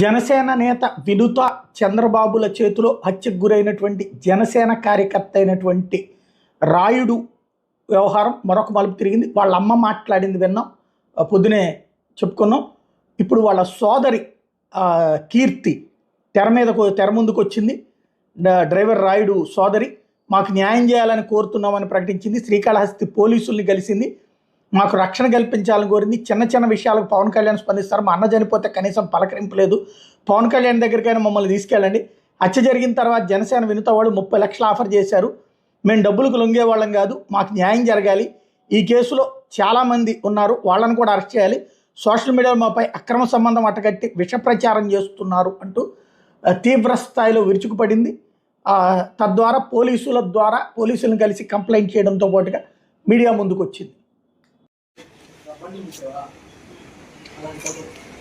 జనసేన నేత వినుత చంద్రబాబుల చేతిలో హత్యకు గురైనటువంటి జనసేన కార్యకర్త అయినటువంటి రాయుడు వ్యవహారం మరొక మలుపు తిరిగింది. వాళ్ళ అమ్మ మాట్లాడింది విన్నాం. పొద్దునే చెప్పుకున్నాం. ఇప్పుడు వాళ్ళ సోదరి కీర్తి తెర మీదకు తెర ముందుకు వచ్చింది. డ్రైవర్ రాయుడు సోదరి మాకు న్యాయం చేయాలని కోరుతున్నామని ప్రకటించింది. శ్రీకాళహస్తి పోలీసుల్ని కలిసింది. మాకు రక్షణ కల్పించాలని కోరింది. చిన్న చిన్న విషయాలకు పవన్ కళ్యాణ్ స్పందిస్తారు. మా అన్న చనిపోతే కనీసం పలకరింపు లేదు. పవన్ కళ్యాణ్ దగ్గరికైనా మమ్మల్ని తీసుకెళ్ళండి. హత్య జరిగిన తర్వాత జనసేన వినుత వాళ్ళు ముప్పై లక్షలు ఆఫర్ చేశారు. మేము డబ్బులకు లొంగే వాళ్ళం కాదు. మాకు న్యాయం జరగాలి. ఈ కేసులో చాలామంది ఉన్నారు. వాళ్ళని కూడా అరెస్ట్ చేయాలి. సోషల్ మీడియాలో మాపై అక్రమ సంబంధం అట్టగట్టి విష ప్రచారం చేస్తున్నారు అంటూ తీవ్ర స్థాయిలో విరుచుకుపడింది. తద్వారా పోలీసుల ద్వారా పోలీసులను కలిసి కంప్లైంట్ చేయడంతో పాటుగా మీడియా ముందుకు వచ్చింది 本人にしては、あまりこと